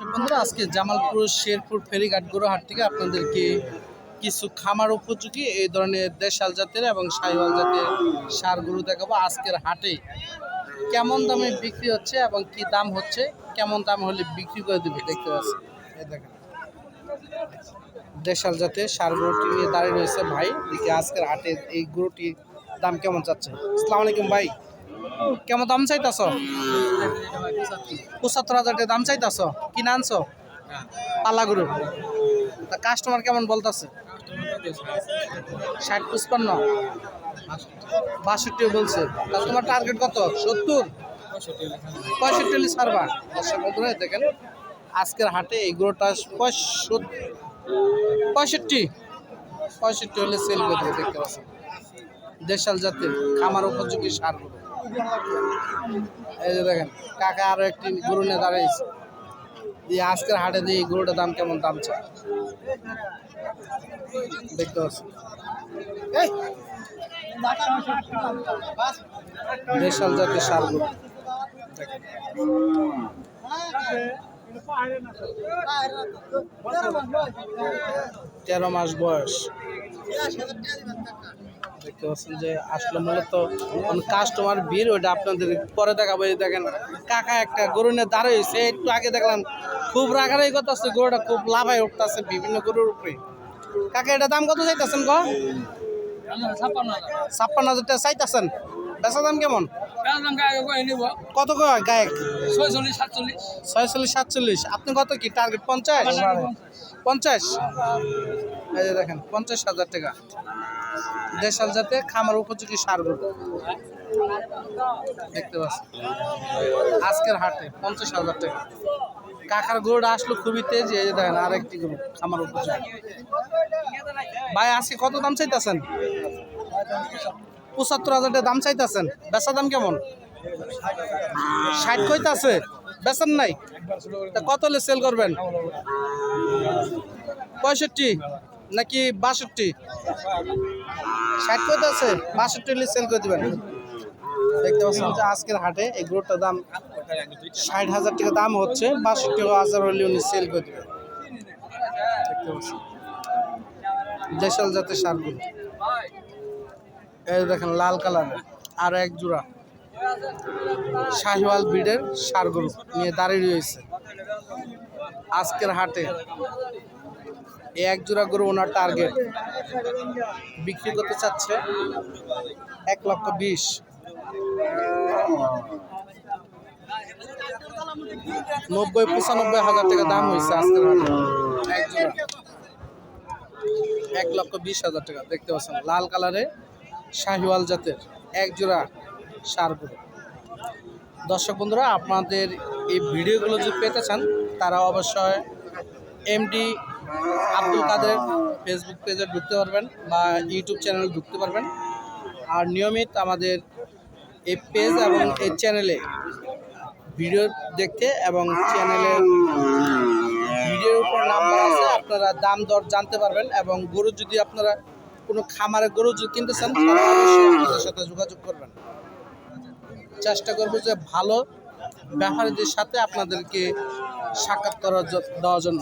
বন্ধুরা, আজকে জামালপুর, শেরপুর, ফেরিঘাট হাট থেকে আপনাদেরকে কিছু খামার উপযোগী এই ধরনের দেশাল জাতের এবং সাইওয়াল জাতের সার গরু দেখাবো আজকের হাটে। কেমন দামে বিক্রি হচ্ছে এবং কি দাম হচ্ছে? কেমন দাম হলে বিক্রি করে দেবে দেখতে পাচ্ছি দেশাল জাতের সার গরুটি নিয়ে দাঁড়িয়ে রয়েছে ভাই। দিকে আজকের হাটে এই গরুটির দাম কেমন চাচ্ছে? আসসালামু আলাইকুম ভাই। কেমন দাম চাইতাছ? পঁচাত্তর হাজার টাকা দাম চাইতাছ? কিনে আনছো? পাল্লা গরু। তা কাস্টমার কেমন বলতাছে? ষাট পঁচপান্ন। বাষট্টি বলছে। তা তোমার টার্গেট কত? সত্তর? পঁয়ষট্টি হলে ছাড়বা। দর্শক বন্ধুরা দেখেন, আজকের হাটে এই গরুটা পঁয়ষট্টি পঁয়ষট্টি হলে সেল করে দেখতে পাচ্ছেন। দেশাল জাতির খামার উপযোগী সার এই যে দেখেন, কাকা আরও একটি গরু নিয়ে দাঁড়িয়েছে দিয়ে আজকের হাটে দিয়ে গরুটার দাম কেমন দাম চায় দেখতে পাচ্ছি দেশাল জাতের সার গরু। তেরো মাস বয়স। দেখতে পাচ্ছেন যে আসলে মূলত কাস্টমার ভিড় ওইটা আপনাদের পরে দেখাবো এই দেখেন কাকা একটা গরু নিয়ে দাঁড়িয়েছে একটু আগে দেখলাম খুব রাগারাই কথা আছে গরুটা খুব লাভায় উঠতেছে বিভিন্ন গরুর উপরে কাকা এটা দাম কত চাইতেছেন গো ছাপ্পান্ন হাজার টাকা চাইতেছেন বেচা দাম কেমন কত কয় গায়ক? ছয়চল্লিশ, সাতচল্লিশ। আপনি কত কি? টার্গেট পঞ্চাশ? পঞ্চাশ। এই যে দেখেন, পঞ্চাশ হাজার টাকা। দেশাল জাতে খামার উপযোগী সার গরু। দেখতে পাচ্ছি আজকের হাটে পঞ্চাশ হাজার টাকা। কাকার গরুটা আসলো খুবই তেজ। এই যে দেখেন আর একটি গরু খামার উপযোগী। ভাই, আজকে কত দাম চাইতেছেন? পঁচাত্তর হাজার দাম চাইতেছেন। বেচা দাম কেমন? ষাট কইতাছে। বেচেন নাই। কত হলে সেল করবেন? পঁয়ষট্টি নাকি বাষট্টি? ষাট কত আছে বাষট্টি হলে সেল করে দেবেন। দেখতে পাচ্ছেন যে আজকের হাটে এই গরুটার দাম ষাট হাজার টাকা দাম হচ্ছে, বাষট্টি হাজার হলে উনি সেল করে দেবেন। দেখতে পাচ্ছেন। দেশাল জাতের সারগুলো এই দেখেন, লাল কালারের আর এক জোড়া। শাহিওয়াল ব্রিডের সারগরু নিয়ে দাঁড়িয়ে রয়েছে। আজকের হাটে এক জোড়া গরু ওনার টার্গেট বিক্রি করতে চাচ্ছে এক লক্ষ বিশ। নব্বই, পঁচানব্বই হাজার টাকা দাম হয়েছে আজকের হাটে। এক জোড়া। এক লক্ষ বিশ হাজার টাকা, দেখতে পাচ্ছেন, লাল কালারে শাহিওয়াল জাতের এক জোড়া সার গরু। দর্শক বন্ধুরা, আপনাদের এই ভিডিওগুলো যদি পেতে চান, তারা অবশ্যই এমডি আব্দুল কাদের ফেসবুক পেজে ঢুকতে পারবেন বা ইউটিউব চ্যানেলে ঢুকতে পারবেন। আর নিয়মিত আমাদের এই পেজ এবং এই চ্যানেলে ভিডিও দেখতে এবং চ্যানেলের ভিডিওর উপর নাম্বার আছে, আপনারা দাম দর জানতে পারবেন এবং গরু যদি আপনারা কোনো খামারে গরু যদি কিনতে চান সাথে যোগাযোগ করবেন। চেষ্টা করব যে ভালো ব্যাপারীদের সাথে আপনাদেরকে সাক্ষাৎ করার দেওয়ার জন্য।